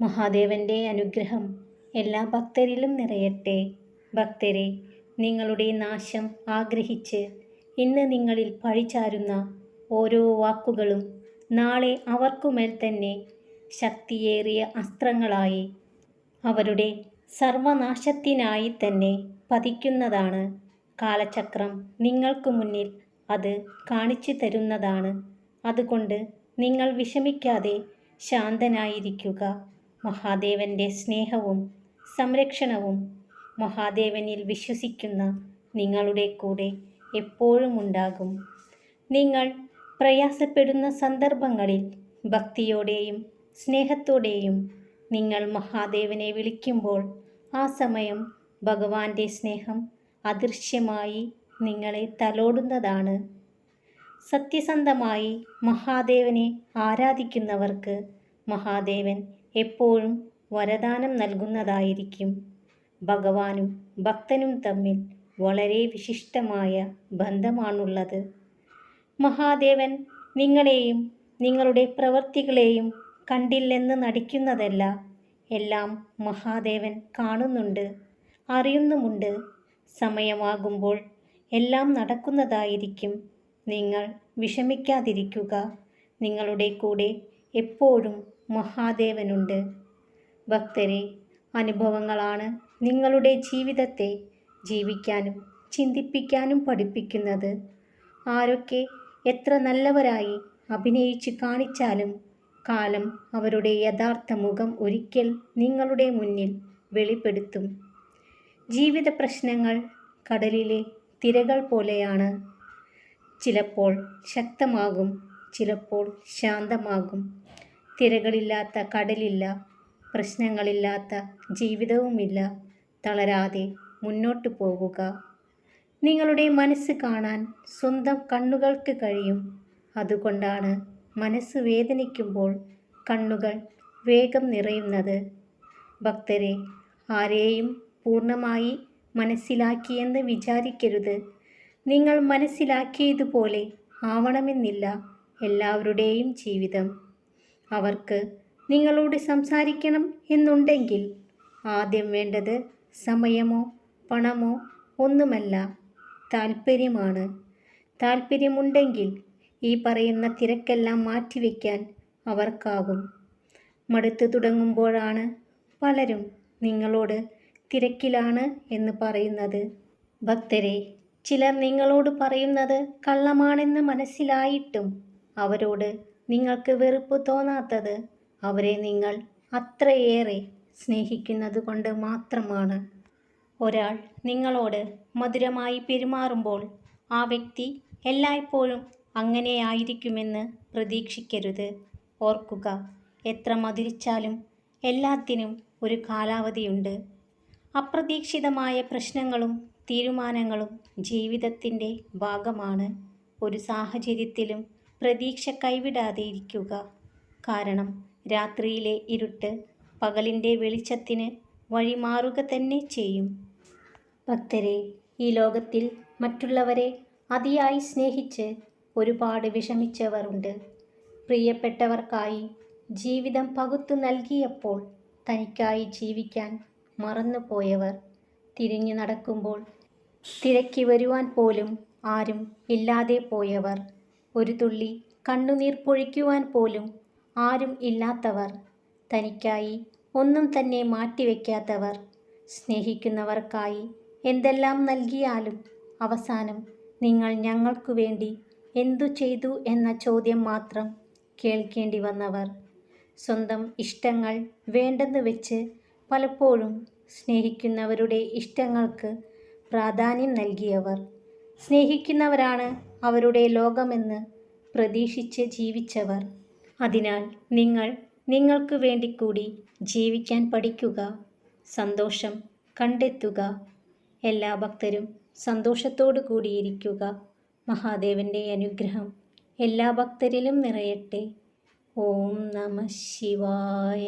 മഹാദേവന്റെ അനുഗ്രഹം എല്ലാ ഭക്തരിലും നിറയട്ടെ. ഭക്തരെ നിങ്ങളുടെ നാശം ആഗ്രഹിച്ച് ഇന്ന് നിങ്ങളിൽ പഴിചാരുന്ന ഓരോ വാക്കുകളും നാളെ അവർക്കുമേൽ തന്നെ ശക്തിയേറിയ അസ്ത്രങ്ങളായി അവരുടെ സർവനാശത്തിനായി തന്നെ പതിക്കുന്നതാണ്. കാലചക്രം നിങ്ങൾക്ക് മുന്നിൽ അത് കാണിച്ചു തരുന്നതാണ്. അതുകൊണ്ട് നിങ്ങൾ വിഷമിക്കാതെ ശാന്തനായിരിക്കുക. മഹാദേവന്റെ സ്നേഹവും സംരക്ഷണവും മഹാദേവനിൽ വിശ്വസിക്കുന്ന നിങ്ങളുടെ കൂടെ എപ്പോഴും ഉണ്ടാകും. നിങ്ങൾ പ്രയാസപ്പെടുന്ന സന്ദർഭങ്ങളിൽ ഭക്തിയോടെയും സ്നേഹത്തോടെയും നിങ്ങൾ മഹാദേവനെ വിളിക്കുമ്പോൾ ആ സമയം ഭഗവാന്റെ സ്നേഹം അദൃശ്യമായി നിങ്ങളെ തലോടുന്നതാണ്. സത്യസന്ധമായി മഹാദേവനെ ആരാധിക്കുന്നവർക്ക് മഹാദേവൻ എപ്പോഴും വരദാനം നൽകുന്നതായിരിക്കും. ഭഗവാനും ഭക്തനും തമ്മിൽ വളരെ വിശിഷ്ടമായ ബന്ധമാണുള്ളത്. മഹാദേവൻ നിങ്ങളെയും നിങ്ങളുടെ പ്രവൃത്തികളെയും കണ്ടില്ലെന്ന് നടിക്കുന്നതല്ല എല്ലാം മഹാദേവൻ കാണുന്നുണ്ട് അറിയുന്നുമുണ്ട്. സമയമാകുമ്പോൾ എല്ലാം നടക്കുന്നതായിരിക്കും. നിങ്ങൾ വിഷമിക്കാതിരിക്കുക. നിങ്ങളുടെ കൂടെ എപ്പോഴും മഹാദേവനുണ്ട്. ഭക്തരെ അനുഭവങ്ങളാണ് നിങ്ങളുടെ ജീവിതത്തെ ജീവിക്കാനും ചിന്തിപ്പിക്കാനും പഠിപ്പിക്കുന്നത്. ആരൊക്കെ എത്ര നല്ലവരായി അഭിനയിച്ച് കാണിച്ചാലും കാലം അവരുടെ യഥാർത്ഥ മുഖം ഒരിക്കൽ നിങ്ങളുടെ മുന്നിൽ വെളിപ്പെടുത്തും. ജീവിത പ്രശ്നങ്ങൾ കടലിലെ തിരകൾ പോലെയാണ്. ചിലപ്പോൾ ശക്തമാകും ചിലപ്പോൾ ശാന്തമാകും. തിരകളില്ലാത്ത കടലില്ല പ്രശ്നങ്ങളില്ലാത്ത ജീവിതവുമില്ല. തളരാതെ മുന്നോട്ട് പോകുക. നിങ്ങളുടെ മനസ്സ് കാണാൻ സ്വന്തം കണ്ണുകൾക്ക് കഴിയും. അതുകൊണ്ടാണ് മനസ്സ് വേദനിക്കുമ്പോൾ കണ്ണുകൾ വേഗം നിറയുന്നത്. ഭക്തരെ ആരെയും പൂർണമായി മനസ്സിലാക്കിയെന്ന് വിചാരിക്കരുത്. നിങ്ങൾ മനസ്സിലാക്കിയതുപോലെ ആവണമെന്നില്ല എല്ലാവരുടെയും ജീവിതം. അവർക്ക് നിങ്ങളോട് സംസാരിക്കണം എന്നുണ്ടെങ്കിൽ ആദ്യം വേണ്ടത് സമയമോ പണമോ ഒന്നുമല്ല താല്പര്യമാണ് താല്പര്യമുണ്ടെങ്കിൽ ഈ പറയുന്ന തിരക്കെല്ലാം മാറ്റിവെക്കാൻ അവർക്കാകും. മടുത്തു തുടങ്ങുമ്പോഴാണ് പലരും നിങ്ങളോട് തിരക്കിലാണ് എന്ന് പറയുന്നത്. ഭക്തരെ ചിലർ നിങ്ങളോട് പറയുന്നത് കള്ളമാണെന്ന് മനസ്സിലായിട്ടും അവരോട് നിങ്ങൾക്ക് വെറുപ്പ് തോന്നാത്തത് അവരെ നിങ്ങൾ അത്രയേറെ സ്നേഹിക്കുന്നത് കൊണ്ട് മാത്രമാണ്. ഒരാൾ നിങ്ങളോട് മധുരമായി പെരുമാറുമ്പോൾ ആ വ്യക്തി എല്ലായ്പ്പോഴും അങ്ങനെയായിരിക്കുമെന്ന് പ്രതീക്ഷിക്കരുത്. ഓർക്കുക എത്ര മധുരിച്ചാലും എല്ലാത്തിനും ഒരു കാലാവധിയുണ്ട്. അപ്രതീക്ഷിതമായ പ്രശ്നങ്ങളും തീരുമാനങ്ങളും ജീവിതത്തിന്റെ ഭാഗമാണ്. ഒരു സാഹചര്യത്തിലും പ്രതീക്ഷ കൈവിടാതെ ഇരിക്കുക. കാരണം രാത്രിയിലെ ഇരുട്ട് പകലിന്റെ വെളിച്ചത്തിന് വഴിമാറുക തന്നെ ചെയ്യും. ഭക്തരെ ഈ ലോകത്തിൽ മറ്റുള്ളവരെ അതിയായി സ്നേഹിച്ച് ഒരുപാട് വിഷമിച്ചവരുണ്ട് പ്രിയപ്പെട്ടവർക്കായി ജീവിതം പകുത്തു നൽകിയപ്പോൾ തനിക്കായി ജീവിക്കാൻ മറന്നുപോയവർ തിരിഞ്ഞു നടക്കുമ്പോൾ തിരക്കി വരുവാൻ പോലും ആരും ഇല്ലാതെ പോയവർ ഒരു തുള്ളി കണ്ണുനീർ പൊഴിക്കുവാൻ പോലും ആരും ഇല്ലാത്തവർ. തനിക്കായി ഒന്നും തന്നെ മാറ്റിവെക്കാത്തവർ. സ്നേഹിക്കുന്നവർക്കായി എന്തെല്ലാം നൽകിയാലും അവസാനം നിങ്ങൾ ഞങ്ങൾക്കു വേണ്ടി എന്തു ചെയ്തു എന്ന ചോദ്യം മാത്രം കേൾക്കേണ്ടി വന്നവർ. സ്വന്തം ഇഷ്ടങ്ങൾ വേണ്ടെന്ന് വെച്ച് പലപ്പോഴും സ്നേഹിക്കുന്നവരുടെ ഇഷ്ടങ്ങൾക്ക് പ്രാധാന്യം നൽകിയവർ. സ്നേഹിക്കുന്നവരാണ് അവരുടെ ലോകമെന്ന് പ്രതീക്ഷിച്ച് ജീവിച്ചവർ. അതിനാൽ നിങ്ങൾ നിങ്ങൾക്ക് വേണ്ടി കൂടി ജീവിക്കാൻ പഠിക്കുക സന്തോഷം കണ്ടെത്തുക എല്ലാ ഭക്തരും സന്തോഷത്തോടു കൂടിയിരിക്കുക മഹാദേവന്റെ അനുഗ്രഹം എല്ലാ ഭക്തരിലും നിറയട്ടെ. ഓം നമ ശിവായ.